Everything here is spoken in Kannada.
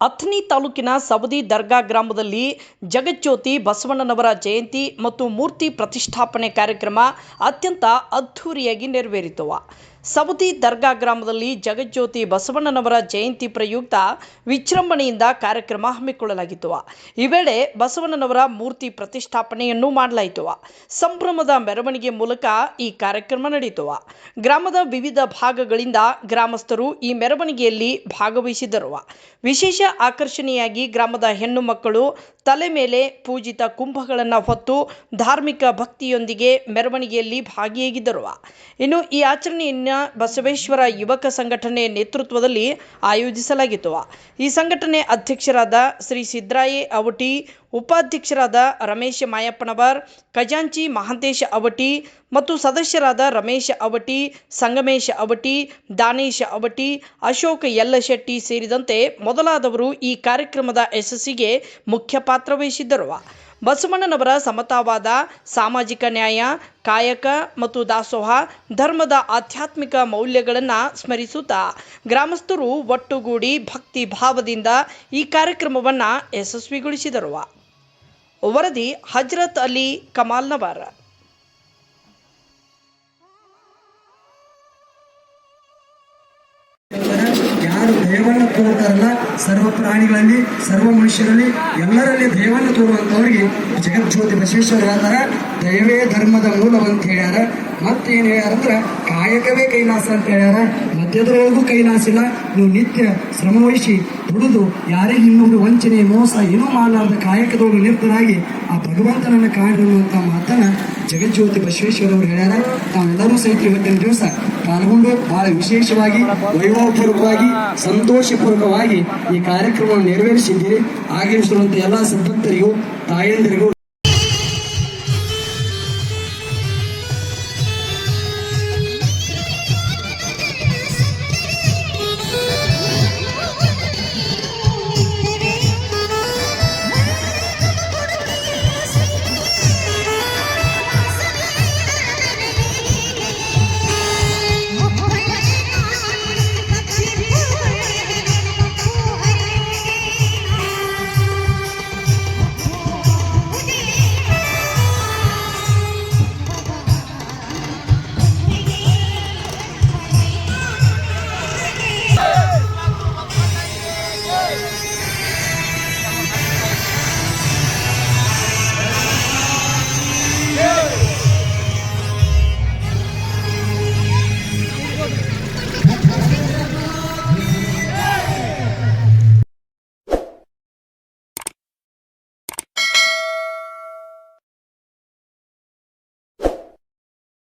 ಅಥಣಿ ತಾಲೂಕಿನ ಸವದಿ ದರ್ಗಾ ಗ್ರಾಮದಲ್ಲಿ ಜಗಜ್ಯೋತಿ ಬಸವಣ್ಣನವರ ಜಯಂತಿ ಮತ್ತು ಮೂರ್ತಿ ಪ್ರತಿಷ್ಠಾಪನೆ ಕಾರ್ಯಕ್ರಮ ಅತ್ಯಂತ ಅದ್ಧೂರಿಯಾಗಿ ನೆರವೇರಿತು. ಸವದಿ ದರ್ಗಾ ಗ್ರಾಮದಲ್ಲಿ ಜಗಜ್ಯೋತಿ ಬಸವಣ್ಣನವರ ಜಯಂತಿ ಪ್ರಯುಕ್ತ ವಿಜೃಂಭಣೆಯಿಂದ ಕಾರ್ಯಕ್ರಮ ಹಮ್ಮಿಕೊಳ್ಳಲಾಗಿತ್ತು. ಈ ವೇಳೆ ಬಸವಣ್ಣನವರ ಮೂರ್ತಿ ಪ್ರತಿಷ್ಠಾಪನೆಯನ್ನು ಮಾಡಲಾಯಿತು. ಸಂಭ್ರಮದ ಮೆರವಣಿಗೆ ಮೂಲಕ ಈ ಕಾರ್ಯಕ್ರಮ ನಡೆಯಿತು. ಗ್ರಾಮದ ವಿವಿಧ ಭಾಗಗಳಿಂದ ಗ್ರಾಮಸ್ಥರು ಈ ಮೆರವಣಿಗೆಯಲ್ಲಿ ಭಾಗವಹಿಸಿದರು ವಿಶೇಷ ಆಕರ್ಷಣೆಯಾಗಿ ಗ್ರಾಮದ ಹೆಣ್ಣು ಮಕ್ಕಳು ತಲೆ ಮೇಲೆ ಪೂಜಿತ ಕುಂಭಗಳನ್ನು ಹೊತ್ತು ಧಾರ್ಮಿಕ ಭಕ್ತಿಯೊಂದಿಗೆ ಮೆರವಣಿಗೆಯಲ್ಲಿ ಭಾಗಿಯಾಗಿದ್ದರು. ಇನ್ನು ಈ ಆಚರಣೆಯನ್ನು ಬಸವೇಶ್ವರ ಯುವಕ ಸಂಘಟನೆ ನೇತೃತ್ವದಲ್ಲಿ ಆಯೋಜಿಸಲಾಗಿತ್ತು. ಈ ಸಂಘಟನೆ ಅಧ್ಯಕ್ಷರಾದ ಶ್ರೀ ಸಿದ್ರಾಯೆ ಅವಟಿ ಉಪಾಧ್ಯಕ್ಷರಾದ ರಮೇಶ ಮಾಯಪ್ಪನವರ್, ಖಜಾಂಚಿ ಮಹಾಂತೇಶ ಅವಟಿ ಮತ್ತು ಸದಸ್ಯರಾದ ರಮೇಶ ಅವಟಿ, ಸಂಗಮೇಶ ಅವಟಿ, ದಾನೇಶ ಅವಟಿ, ಅಶೋಕ ಯಲ್ಲಶೆಟ್ಟಿ ಸೇರಿದಂತೆ ಮೊದಲಾದವರು ಈ ಕಾರ್ಯಕ್ರಮದ ಯಶಸ್ಸಿಗೆ ಮುಖ್ಯ ಪಾತ್ರ ವಹಿಸಿದ್ದರು ಬಸವಣ್ಣನವರ ಸಮತಾವಾದ ಸಾಮಾಜಿಕ ನ್ಯಾಯ, ಕಾಯಕ ಮತ್ತು ದಾಸೋಹ, ಧರ್ಮದ ಆಧ್ಯಾತ್ಮಿಕ ಮೌಲ್ಯಗಳನ್ನು ಸ್ಮರಿಸುತ್ತಾ ಗ್ರಾಮಸ್ಥರು ಒಟ್ಟುಗೂಡಿ ಭಕ್ತಿ ಭಾವದಿಂದ ಈ ಕಾರ್ಯಕ್ರಮವನ್ನು ಯಶಸ್ವಿಗೊಳಿಸಿದರು. ವರದಿ ಹಜ್ರತ್ ಅಲಿ ಕಮಾಲ್ನವರ್ ಯಾರು ದೇವನ್ನ ತೋರ್ತಾರಲ್ಲ, ಸರ್ವ ಪ್ರಾಣಿಗಳಲ್ಲಿ, ಸರ್ವ ಮನುಷ್ಯರಲ್ಲಿ, ಎಲ್ಲರಲ್ಲಿ ದೇವನ ತೋರುವಂತವರಿಗೆ ಜಗಜ್ಯೋತಿ ಬಸವೇಶ್ವರ ಹೇಳ್ತಾರ. ದಯವೇ ಧರ್ಮದ ಮೂಲವಂತ ಹೇಳ್ಯಾರ. ಮತ್ತೇನು ಹೇಳ್ಯಾರ ಅಂದ್ರೆ ಕಾಯಕವೇ ಕೈಲಾಸ ಅಂತ ಹೇಳ್ಯಾರ. ಮಧ್ಯದೊಳಗೂ ಕೈಲಾಸ ಇಲ್ಲ. ನೀವು ನಿತ್ಯ ಶ್ರಮವಹಿಸಿ ದುಡಿದು ಯಾರೇ ಇನ್ನೊಂದು ವಂಚನೆ, ಮೋಸ ಏನೂ ಮಾಡಲಾರದ ಕಾಯಕದೊಳಗೆ ನಿರ್ತರಾಗಿ ಆ ಭಗವಂತನನ್ನು ಕಾಣುವಂತ ಮಾತನ್ನ ಜಗಜ್ಯೋತಿ ಬಸವೇಶ್ವರ ಅವರು ಹೇಳ್ಯಾರ. ತಾವೆಲ್ಲರೂ ಸಹಿತ ಇವತ್ತಿನ ದಿವಸ ಪಾಲ್ಗೊಂಡು ಬಹಳ ವಿಶೇಷವಾಗಿ, ವೈಭವಪೂರ್ವಕವಾಗಿ, ಸಂತೋಷಪೂರ್ವಕವಾಗಿ ಈ ಕಾರ್ಯಕ್ರಮವನ್ನು ನೆರವೇರಿಸಿದ್ದೀರಿ. ಆಗಮಿಸಿರುವಂಥ ಎಲ್ಲ ಸಂಪತ್ತರಿಗೂ ತಾಯಂದಿರಿಗೂ